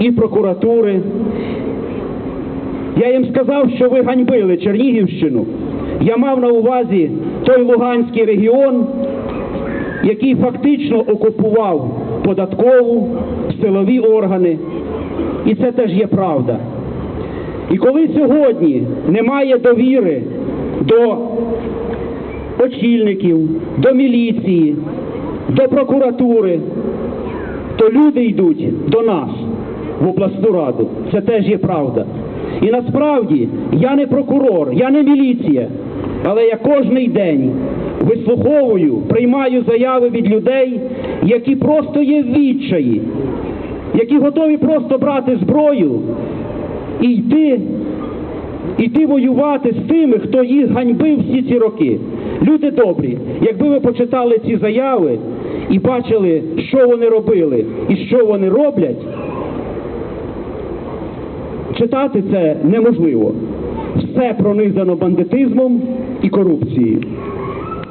і прокуратури. Я їм сказав, що ви ганьбили Чернігівщину. Я мав на увазі той Луганський регіон, який фактично окупував податкову, силові органи. І це теж є правда. І коли сьогодні немає довіри до очільників, до міліції, до прокуратури, то люди йдуть до нас в обласну раду. Це теж є правда. І насправді я не прокурор, я не міліція, але я кожний день вислуховую, приймаю заяви від людей, які просто є відчаї, які готові просто брати зброю і йти, йти воювати з тими, хто їх ганьбив всі ці роки. Люди добрі, якби ви почитали ці заяви і бачили, що вони робили і що вони роблять, читати це неможливо. Все пронизано бандитизмом і корупцією.